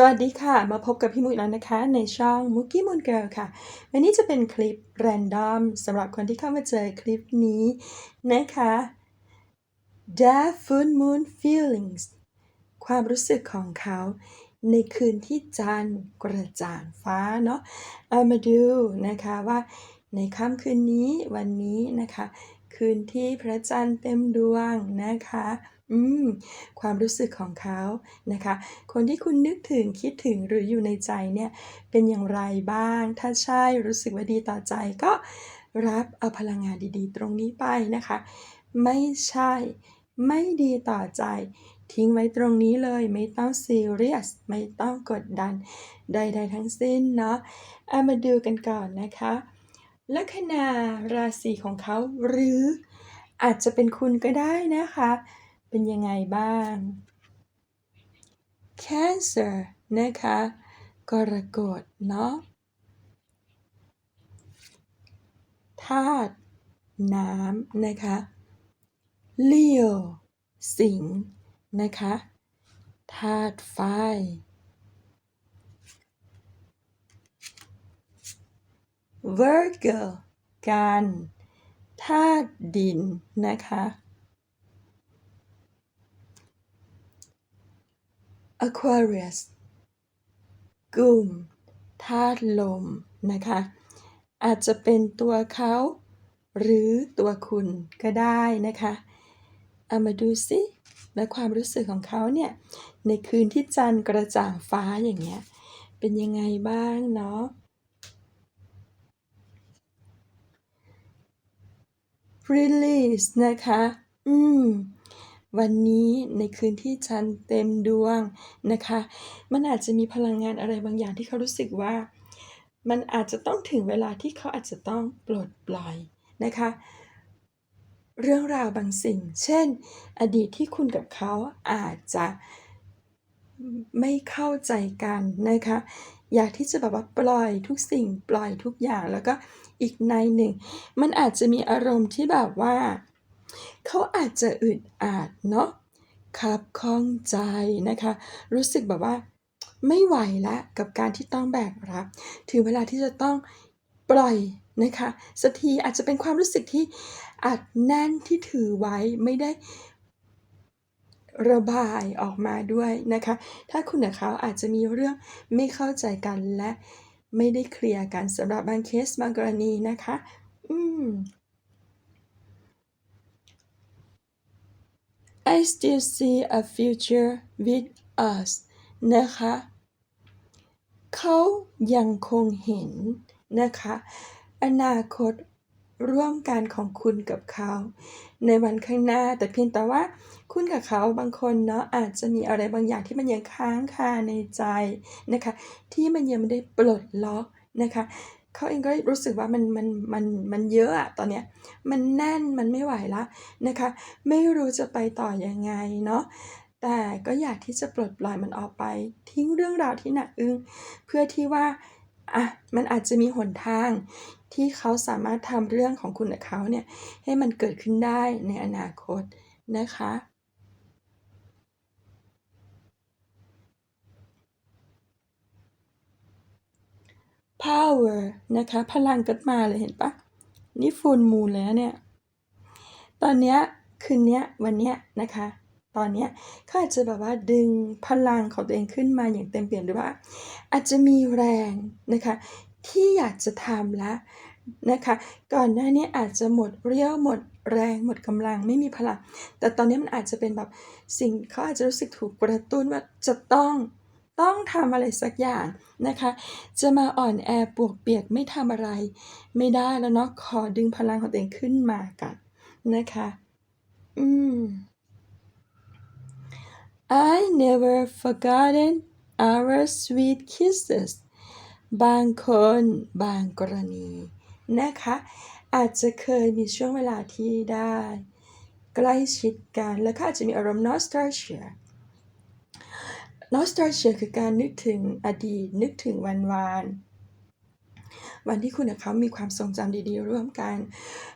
สวัสดีค่ะ มาพบกับพี่มุกแล้วนะคะ ในช่อง m o o k i e Moon Girl ค่ะ วันนี้จะเป็นคลิปแรนดอมสำหรับคนที่เข้ามาเจอคลิปนี้นะคะ The Full Moon Feelings ความรู้สึกของเขาในคืนที่จันทร์กระจ่างฟ้าเนาะเอามาดูนะคะว่าในค่ำคืนนี้วันนี้นะคะ คืนที่พระจันทร์เต็มดวงนะคะ อืม ความรู้สึกของเขานะคะ คนที่คุณนึกถึงคิดถึงหรืออยู่ในใจเนี่ย เป็นอย่างไรบ้าง ถ้าใช่รู้สึกว่าดีต่อใจก็รับเอาพลังงานดีๆ ตรงนี้ไปนะคะ ไม่ใช่ ไม่ดีต่อใจ ทิ้งไว้ตรงนี้เลย ไม่ต้องซีเรียส ไม่ต้องกดดัน ใดๆทั้งสิ้นเนาะเอามาดูกันก่อนนะคะลัคนาราศีของเขาหรืออาจจะเป็นคุณก็ได้นะคะ เป็นยังไงบ้าง Cancer นะคะ กรกฎเนาะธาตุน้ำนะคะ Leo สิงห์นะคะธาตุไฟ Virgo กันธาตุดินนะคะ Aquarius กลุ่มธาตุลมนะคะ อาจจะเป็นตัวเขา หรือตัวคุณก็ได้นะคะเอามาดูสิและความรู้สึกของเขาเนี่ย ในคืนที่จันทร์กระจ่างฟ้าอย่างเงี้ย เป็นยังไงบ้างเนาะ release นะคะ อืม วันนี้ในคืนที่จันทร์เต็มดวงนะคะ มันอาจจะมีพลังงานอะไรบางอย่างที่เขารู้สึกว่า มันอาจจะต้องถึงเวลาที่เขาอาจจะต้องปลดปล่อยนะคะ เรื่องราวบางสิ่ง เช่น อดีตที่คุณกับเขาอาจจะไม่เข้าใจกันนะคะ อยากที่จะแบบว่าปล่อยทุกสิ่งปล่อยทุกอย่างแล้วก็อีกในหนึ่ง มันอาจจะมีอารมณ์ที่แบบว่า เขาอาจจะอึดอัดเนาะขับข้องใจนะคะ รู้สึกแบบว่าไม่ไหวล้วกับการที่ต้องแบกรับ ถึงเวลาที่จะต้องปล่อยนะคะสักทีอาจจะเป็นความรู้สึกที่อัดแน่นที่ถือไว้ไม่ได้ระบายออกมาด้วยนะคะ ถ้าคุณกับเขาอาจจะมีเรื่องไม่เข้าใจกันและไม่ได้เคลียร์กันสำหรับบางเคสบางกรณีนะคะ อืม I still see a future with us นะคะ เขายังคงเห็นนะคะ อนาคตร่วมกันของคุณกับเขา ในวันข้างหน้าแต่เพียงแต่ว่าคุณกับเขาบางคนเนาะอาจจะมีอะไรบางอย่างที่มันยังค้างคาในใจนะคะ ที่มันยังไม่ได้ปลดล็อกนะคะ เขาเองก็รู้สึกว่ามันมันมันมันเยอะอะตอนเนี้ยมันแน่นมันไม่ไหวแล้วนะคะ ไม่รู้จะไปต่อยังไงเนาะแต่ก็อยากที่จะปลดปล่อยมันออกไป ทิ้งเรื่องราวที่หนักอึ้งเพื่อที่ว่าอะมันอาจจะมีหนทางที่เขาสามารถทำเรื่องของคุณกับเขาเนี่ยให้มันเกิดขึ้นได้ในอนาคตนะคะ power นะคะ พลังก็มาเลยเห็นปะนี่ฟูลมูลแล้วเนี่ย ตอนเนี้ยคืนเนี้ยวันเนี้ยนะคะ ตอนเนี้ยเขาอาจจะแบบว่าดึงพลังของตัวเองขึ้นมาอย่างเต็มเปี่ยมหรือว่า อาจจะมีแรงนะคะที่อยากจะทำแล้วนะคะ ก่อนหน้านี้อาจจะหมดเรี่ยวหมดแรงหมดกำลังไม่มีพลังแต่ตอนนี้มันอาจจะเป็นแบบสิ่งเขาอาจจะรู้สึกถูกกระตุ้นว่าจะต้อง ต้องทำอะไรสักอย่างนะคะ จะมาอ่อนแอปวกเปียกไม่ทำอะไร ไม่ได้แล้วเนาะขอดึงพลังของตัวเองขึ้นมากันนะคะ อืม I never forgotten our sweet kisses บางคนบางกรณีนะคะ อาจจะเคยมีช่วงเวลาที่ได้ ใกล้ชิดกัน แล้วก็อาจจะมีอารมณ์ nostalgia nostalgia คือการนึกถึงอดีต นึกถึงวันวาน วันที่คุณกับเขามีความทรงจำดีๆ ร่วมกัน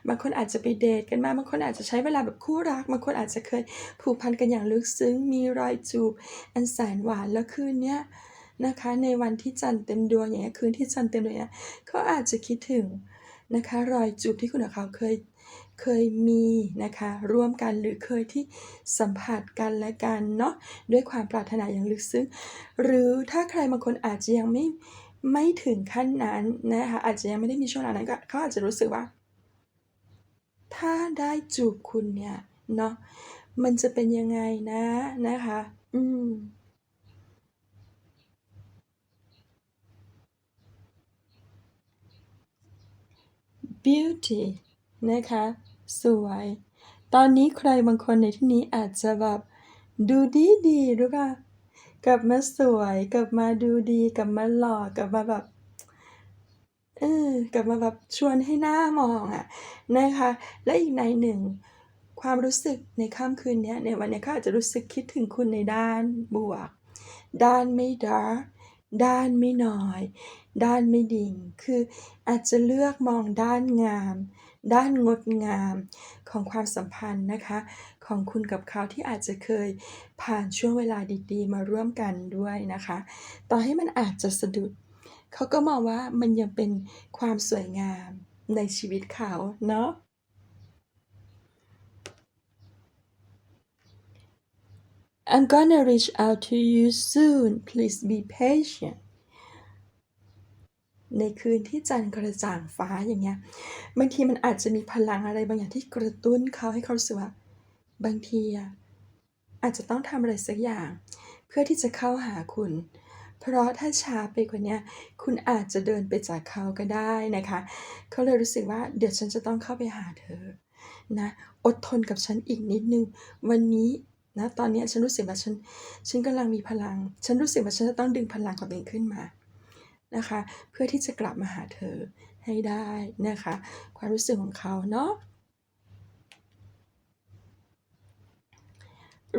บางคนอาจจะไปเดทกันมา บางคนอาจจะใช้เวลาแบบคู่รัก บางคนอาจจะเคยผูกพันกันอย่างลึกซึ้ง มีรอยจูบ อันแสนหวานแล้วคืนเนี้ยนะคะ ในวันที่จันทร์เต็มดวงอย่างเงี้ยคืนที่จันทร์เต็มดวงอย่างเงี้ยเขาอาจจะคิดถึงนะคะรอยจูบที่คุณกับเขาเคย เคยมีนะคะร่วมกันหรือเคยที่สัมผัสกันและกันเนาะด้วยความปรารถนาอย่างลึกซึ้ง หรือถ้าใครบางคนอาจจะยังไม่ไม่ถึงขั้นนั้นนะคะอาจจะยังไม่ได้มีช่วงนั้นก็เขาอาจจะรู้สึกว่า ถ้าได้จูบคุณเนี่ยเนาะมันจะเป็นยังไงนะนะคะ อืม beauty นะคะ สวย ตอนนี้ใครบางคนในที่นี้อาจจะแบบดูดีดีหรือเปล่ากลับมาสวยกลับมาดูดีกลับมาหล่อกลับมาแบบเออกลับมาแบบชวนให้หน้ามองอะนะคะ และอีกในหนึ่ง ความรู้สึกในค่ำคืนนี้ในวันนี้เขาอาจจะรู้สึกคิดถึงคุณในด้านบวก ด้านไม่ดาร์กด้านไม่น้อย ด้านไม่ดิ่ง คืออาจจะเลือกมองด้านงาม ด้านงดงามของความสัมพันธ์นะคะ ของคุณกับเขาที่อาจจะเคยผ่านช่วงเวลาดีๆ มาร่วมกันด้วยนะคะ ต่อให้มันอาจจะสะดุด เขาก็มองว่ามันยังเป็นความสวยงามในชีวิตเขาเนาะ I'm gonna reach out to you soon please be patient ในคืนที่จันทร์กระจ่างฟ้าอย่างเงี้ยบางทีมันอาจจะมีพลังอะไรบางอย่างที่กระตุ้นเขาให้เขารู้สึกว่าบางทีอาจจะต้องทำอะไรสักอย่าง เพื่อที่จะเข้าหาคุณ เพราะถ้าช้าไปกว่านี้คุณอาจจะเดินไปจากเขาก็ได้นะคะ เขาเลยรู้สึกว่าเดี๋ยวฉันจะต้องเข้าไปหาเธอนะอดทนกับฉันอีกนิดนึง วันนี้นะตอนเนี้ยฉันรู้สึกว่าฉันฉันกำลังมีพลัง ฉันรู้สึกว่าฉันจะต้องดึงพลังของตัวเองขึ้นมา นะคะ เพื่อที่จะกลับมาหาเธอให้ได้นะคะ ความรู้สึกของเขาเนาะ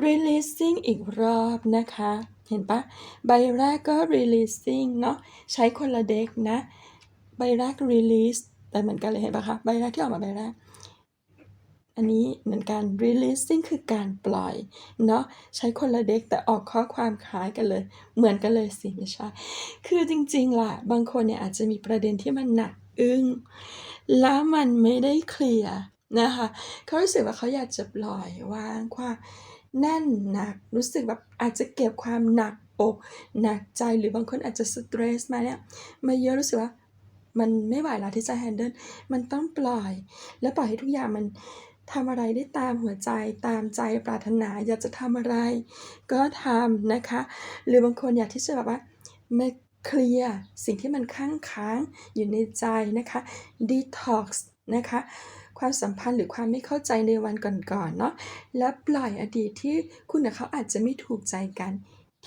releasing อีกรอบนะคะ เห็นปะใบแรกก็ releasing เนาะใช้คนละเด็กนะ ใบแรก release แต่เหมือนกันเลยเห็นปะคะ ใบแรกที่ออกมาใบแรก อันนี้เหมือนกัน releasing คือการปล่อยเนาะใช้คนละเด็กแต่ออกข้อความคล้ายกันเลย เหมือนกันเลยสิไม่ใช่คือจริงๆล่ะ บางคนเนี่ยอาจจะมีประเด็นที่มันหนักอึ้งแล้วมันไม่ได้เคลียร์นะคะเขารู้สึกว่าเขาอยากจะปล่อยวางความแน่นหนัก รู้สึกแบบอาจจะเก็บความหนักอกหนักใจหรือบางคนอาจจะสเตรสมาเนี่ยมาเยอะรู้สึกว่ามันไม่ไหวแล้วที่จะแฮนเดิลมันต้องปล่อย และปล่อยให้ทุกอย่างมัน ทำอะไรได้ตามหัวใจตามใจปรารถนาอยากจะทำอะไร ก็ทำนะคะ หรือบางคนอยากที่จะแบบว่ามาเคลียร์สิ่งที่มันค้างค้างอยู่ในใจนะคะ detox นะคะความสัมพันธ์หรือความไม่เข้าใจในวันก่อนๆเนาะและปล่อยอดีตที่คุณกับเขาอาจจะไม่ถูกใจกัน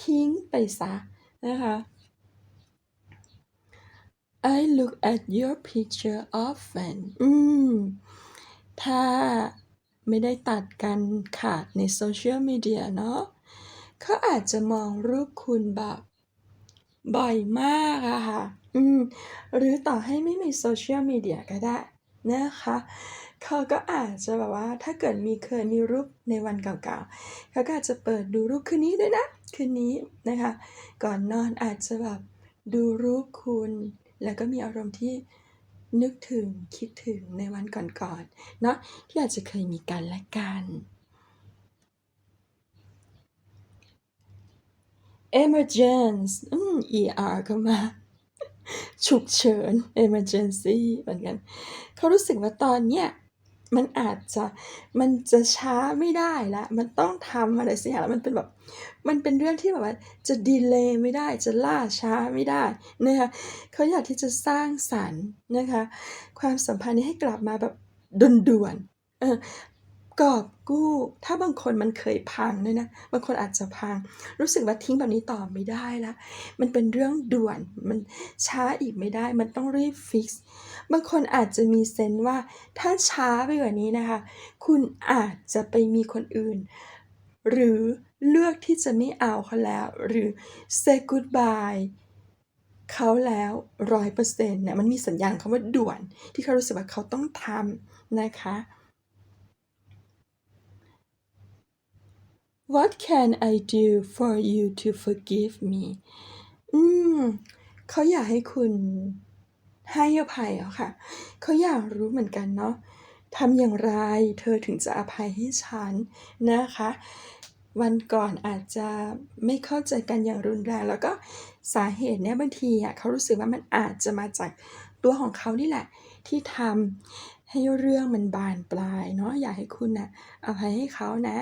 ทิ้งไปซะนะคะ I look at your picture often อืม ถ้าไม่ได้ตัดกันขาดในโซเชียลมีเดียเนาะเขาอาจจะมองรูปคุณแบบ บ่อยมากอะค่ะ อืม หรือต่อให้ไม่มีโซเชียลมีเดียก็ได้นะคะ เขาก็อาจจะแบบว่า ถ้าเกิดมีเคยมีรูปในวันเก่าๆ เขาก็อาจจะเปิดดูรูปคืนนี้ด้วยนะ คืนนี้นะคะ ก่อนนอนอาจจะแบบดูรูปคุณ แล้วก็มีอารมณ์ที่ นึกถึงคิดถึงในวันก่อนๆเนาะที่อาจจะเคยมีกันและกัน emergence อืม er ก็มา ฉุกเฉิน emergency เหมือนกัน เขารู้สึกว่าตอนเนี้ย มันอาจจะ มันจะช้าไม่ได้แล้ว มันต้องทำอะไรสักอย่างแล้วมันเป็นแบบ มันเป็นเรื่องที่แบบว่าจะดีเลย์ไม่ได้ จะล่าช้าไม่ได้นะคะเขาอยากที่จะสร้างสรรค์นะคะ ความสัมพันธ์นี้ให้กลับมาแบบด่วนๆเออกอบกู้ ถ้าบางคนมันเคยพังด้วยนะ บางคนอาจจะพัง รู้สึกว่าทิ้งแบบนี้ต่อไม่ได้ล้วมันเป็นเรื่องด่วน มันช้าอีกไม่ได้ มันต้องรีบฟิกซ์ บางคนอาจจะมีเซนส์ว่า ถ้าช้าไปกว่านี้นะคะ คุณอาจจะไปมีคนอื่น หรือเลือกที่จะไม่เอาเขาแล้ว หรือ say goodbye เขาแล้วร้อยเปอร์เซ็นต์เนี่ยมันมีสัญญาณคำว่าด่วน ที่เขารู้สึกว่าเขาต้องทำนะคะ What can I do for you to forgive me อืมเขาอยากให้คุณ ให้อภัยอะค่ะ เขาอยากรู้เหมือนกันเนาะทำอย่างไรเธอถึงจะอภัยให้ฉันนะคะ วันก่อนอาจจะไม่เข้าใจกันอย่างรุนแรง แล้วก็สาเหตุเนี่ยบางทีอะเขารู้สึกว่ามันอาจจะมาจากตัวของเขานี่แหละ ที่ทำให้เรื่องมันบานปลายเนาะอยากให้คุณน่ะอภัยให้เขานะ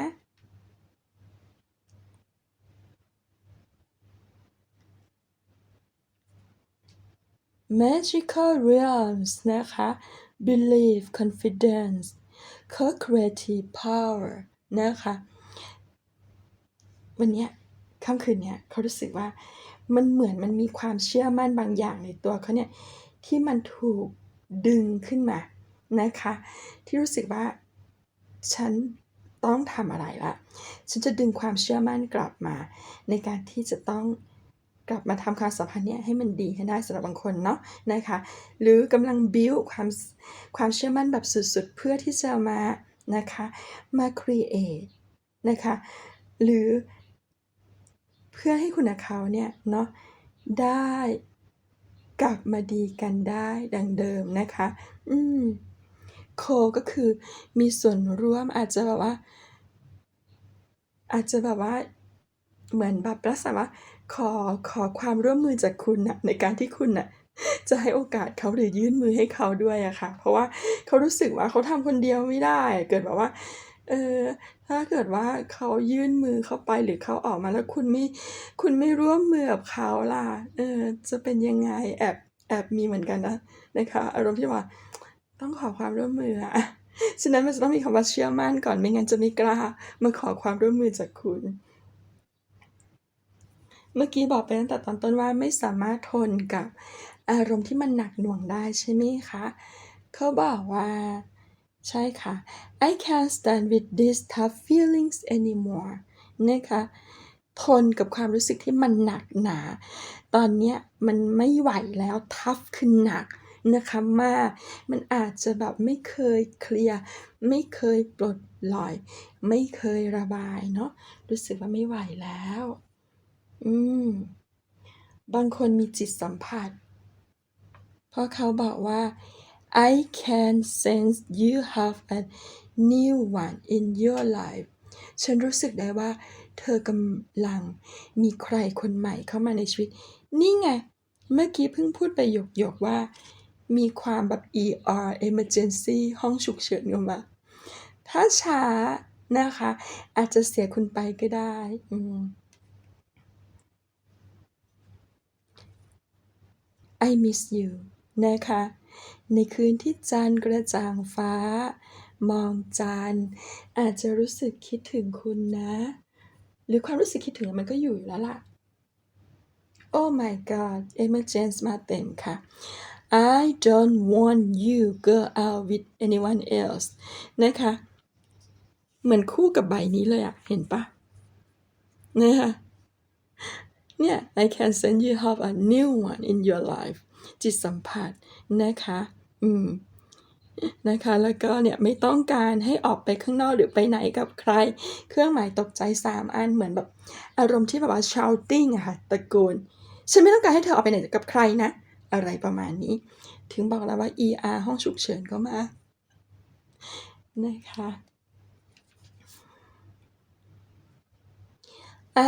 magical realms นะคะ belief confidence co-creative power นะคะ วันเนี้ยค่ำคืนเนี้ยเขารู้สึกว่ามันเหมือนมันมีความเชื่อมั่นบางอย่างในตัวเขาเนี่ย ที่มันถูกดึงขึ้นมานะคะ ที่รู้สึกว่า ฉันต้องทำอะไรละ ฉันจะดึงความเชื่อมั่นกลับมา ในการที่จะต้อง กลับมาทำความสัมพันธ์เนี่ยให้มันดีให้ได้สำหรับบางคนเนาะนะคะหรือกำลังบิวความความเชื่อมั่นแบบสุดๆ เพื่อที่จะมานะคะมา create นะคะหรือเพื่อให้คุณเขาเนี่ยเนาะได้กลับมาดีกันได้ดังเดิมนะคะ อืมโคก็คือมีส่วนร่วมอาจจะแบบว่า อาจจะแบบว่าเหมือนแบบลักษณะว่า ขอขอความร่วมมือจากคุณนะในการที่คุณน่ะจะให้โอกาสเขาหรือยื่นมือให้เขาด้วยอะค่ะ เพราะว่าเขารู้สึกว่าเขาทำคนเดียวไม่ได้ เกิดแบบว่า เออถ้าเกิดว่าเขายื่นมือเข้าไปหรือเขาออกมาแล้วคุณไม่คุณไม่ร่วมมือกับเขาล่ะ เออ จะเป็นยังไงแอบแอบมีเหมือนกันนะนะคะ อารมณ์ที่ว่า ต้องขอความร่วมมืออะฉะนั้นมันจะต้องมีคำว่าเชื่อมั่นก่อนไม่งั้นจะไม่กล้ามาขอความร่วมมือจากคุณ เมื่อกี้บอกไปตั้งแต่ตอนต้นว่าไม่สามารถทนกับอารมณ์ที่มันหนักหน่วงได้ใช่ไหมคะ เขาบอกว่า ใช่ค่ะ I can't stand with these tough feelings anymore นะคะทนกับความรู้สึกที่มันหนักหนา ตอนนี้มันไม่ไหวแล้ว tough คือหนักนะคะมาก มันอาจจะแบบไม่เคยเคลียร์ ไม่เคยปลดปล่อย ไม่เคยระบายเนาะ รู้สึกว่าไม่ไหวแล้ว อืม บางคนมีจิตสัมผัส เพราะเขาบอกว่า I can sense you have a new one in your life ฉันรู้สึกได้ว่า เธอกำลังมีใครคนใหม่เข้ามาในชีวิต นี่ไง เมื่อกี้เพิ่งพูดไปหยกๆว่า มีความแบบ ER emergency ห้องฉุกเฉินเข้ามา ถ้าช้านะคะ อาจจะเสียคุณไปก็ได้อืม I miss you นะคะ ในคืนที่จันกระจ่างฟ้า มองจันอาจจะรู้สึกคิดถึงคุณนะ หรือความรู้สึกคิดถึงมันก็อยู่อยู่แล้วล่ะ Oh my god emergency มาเต็มค่ะ I don't want you go out with anyone else นะคะ เหมือนคู่กับใบนี้เลยอะเห็นปะนะคะ เนี่ย I can send you have a new one in your life จิตสัมผัสนะคะ อืมนะคะ แล้วก็เนี่ยไม่ต้องการให้ออกไปข้างนอกหรือไปไหนกับใคร เครื่องหมายตกใจ 3 อันเหมือนแบบอารมณ์ที่แบบว่า shouting อะค่ะตะโกน ฉันไม่ต้องการให้เธอออกไปไหนกับใครนะ อะไรประมาณนี้ ถึงบอกแล้วว่า ER ห้องฉุกเฉินก็มา นะคะ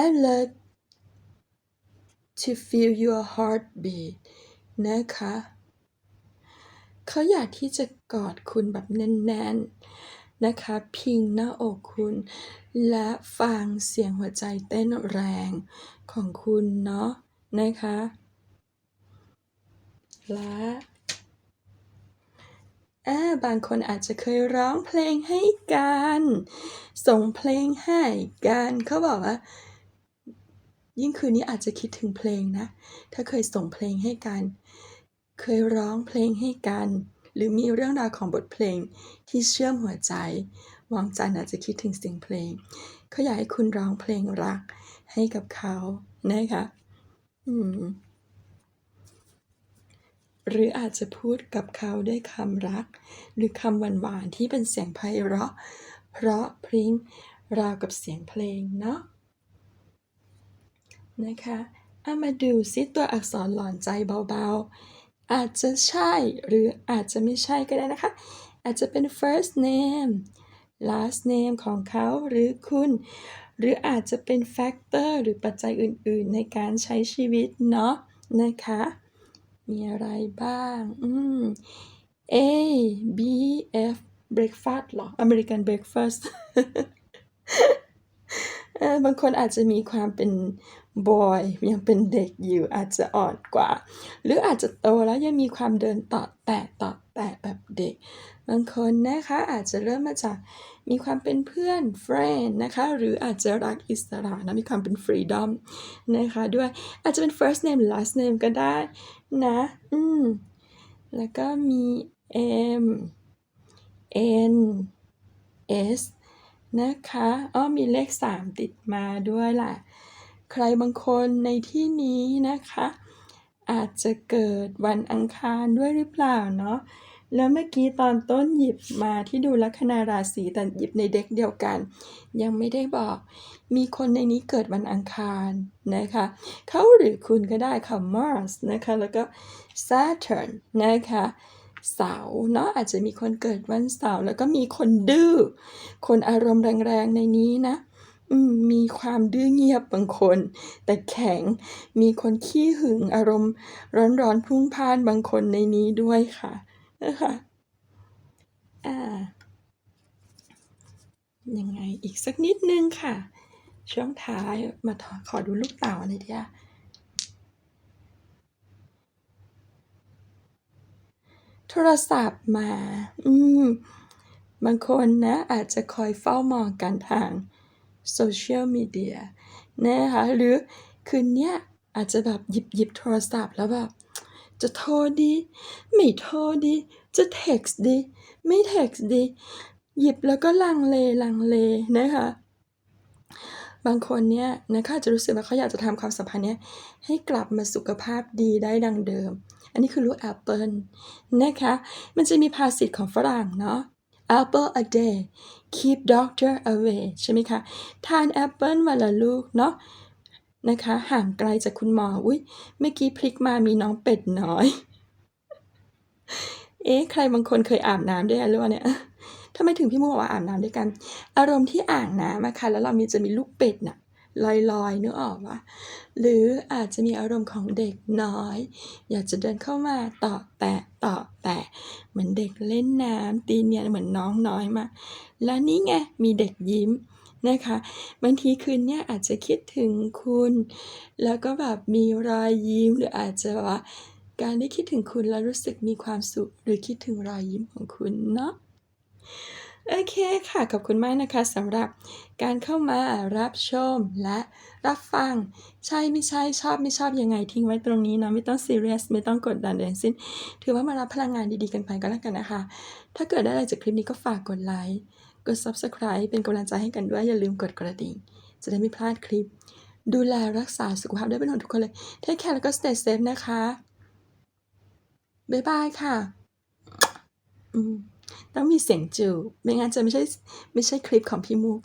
I love to feel your heartbeat นะคะ เขาอยากที่จะกอดคุณแบบแน่นๆ นะคะ พิงหน้าอกคุณ และฟังเสียงหัวใจเต้นแรงของคุณเนาะนะคะ และอ่าบางคนอาจจะเคยร้องเพลงให้กัน ส่งเพลงให้กัน เขาบอกว่า ยิ่งคืนนี้อาจจะคิดถึงเพลงนะ ถ้าเคยส่งเพลงให้กัน เคยร้องเพลงให้กัน หรือมีเรื่องราวของบทเพลงที่เชื่อมหัวใจวางจันอาจจะคิดถึงเสียงเพลง เขาอยากให้คุณร้องเพลงรักให้กับเขานะคะอืมหรืออาจจะพูดกับเขาด้วยคำรัก หรือคำหวานๆที่เป็นเสียงไพเราะ เพราะพริ้งราวกับเสียงเพลงเนาะ นะคะเอามาดูซิตัวอักษรหลอนใจเบาๆ อาจจะใช่หรืออาจจะไม่ใช่ก็ได้นะคะ อาจจะเป็น first name last name ของเขาหรือคุณ หรืออาจจะเป็น factor หรือปัจจัยอื่นๆ ในการใช้ชีวิตเนาะนะคะ มีอะไรบ้าง อืม A B F breakfast หรอ American breakfast บางคนอาจจะมีความเป็นบอยยังเป็นเด็กอยู่อาจจะอ่อนกว่า หรืออาจจะโตแล้วยังมีความเดินต่อแตะต่อแตะแบบเด็ก บางคนนะคะอาจจะเริ่มมาจากมีความเป็นเพื่อน friend นะคะ หรืออาจจะรักอิสระนะมีความเป็น freedom นะคะด้วยอาจจะเป็น first name last name ก็ได้นะ อืม แล้วก็มี M N S นะคะอ้อมีเลข 3 ติดมาด้วยล่ะ ใครบางคนในที่นี้นะคะ อาจจะเกิดวันอังคารด้วยหรือเปล่าเนาะแล้วเมื่อกี้ตอนต้นหยิบมาที่ดูลัคนาราศีแต่หยิบในเด็กเดียวกัน ยังไม่ได้บอก มีคนในนี้เกิดวันอังคารนะคะ เขาหรือคุณก็ได้ค่ะ Mars นะคะ แล้วก็ Saturn นะคะ เสาร์เนาะอาจจะมีคนเกิดวันเสาร์แล้วก็มีคนดื้อคนอารมณ์แรงๆในนี้นะมีความดื้อเงียบบางคน แต่แข็งมีคนขี้หึงอารมณ์ร้อนๆพุ่งพ่านบางคนในนี้ด้วยค่ะนะคะอ่ายังไงอีกสักนิดนึงค่ะ ช่วงท้ายมาขอดูลูกเต่าหน่อยดิอะ ทรศัพท์มา อืม บางคนนะ อาจจะคอยเฝ้ามองกันทางโซเชียลมีเดียนะคะหรือคืนเนี้ยอาจจะแบบหยิบหยิบโทรศัพท์แล้วแบบ จะโทรดี ไม่โทรดี จะเท็กซ์ดี ไม่เท็กซ์ดี หยิบแล้วก็ลังเลลังเลนะคะ บางคนเนี่ยนะคะจะรู้สึกว่าเขาอยากจะทำความสัมพันธ์เนี้ยให้กลับมาสุขภาพดีได้ดังเดิม อันนี้คือลูกแอปเปิลนะคะ มันจะมีภาษิตของฝรั่งเนาะ apple a day keep doctor away ใช่ไหมคะ ทานแอปเปิลวันละลูกเนาะนะคะ ห่างไกลจากคุณหมอ อุ้ยเมื่อกี้พลิกมามีน้องเป็ดน้อย เอ๊ะ ใครบางคนเคยอาบน้ำด้วยหรือเปล่าเนี่ย ทำไมถึงพี่มูบอกว่าอาบน้ำด้วยกัน อารมณ์ที่อ่างน้ำอะค่ะแล้วเรามีจะมีลูกเป็ดน่ะลอยๆนึกออกปะหรืออาจจะมีอารมณ์ของเด็กน้อย อยากจะเดินเข้ามาต่อแตะต่อแตะเหมือนเด็กเล่นน้ำตีเนียนเหมือนน้องน้อยมา แล้วนี่ไงมีเด็กยิ้มนะคะบางทีคืนเนี้ยอาจจะคิดถึงคุณ แล้วก็แบบมีรอยยิ้มหรืออาจจะว่าการได้คิดถึงคุณแล้วรู้สึกมีความสุข หรือคิดถึงรอยยิ้มของคุณเนาะ โอเคค่ะ ขอบคุณมากนะคะสำหรับการเข้ามารับชมและรับฟัง ใช่ไม่ใช่ชอบไม่ชอบยังไงทิ้งไว้ตรงนี้นะไม่ต้องซีเรียสไม่ต้องกดดันใดทั้งสิ้น ถือว่ามารับพลังงานดีๆกันไปก็แล้วกันนะคะ ถ้าเกิดได้อะไรจากคลิปนี้ก็ฝากกดไลค์กด subscribe เป็นกำลังใจให้กันด้วยอย่าลืมกดกระดิ่ง จะได้ไม่พลาดคลิป ดูแลรักษาสุขภาพได้เป็นห่วงทุกคนเลยเทคแคร์แล้วก็ stay safe นะคะบ๊ายบายค่ะ อืม ต้องมีเสียงจูบไม่งั้นจะไม่ใช่ไม่ใช่คลิปของพี่มุก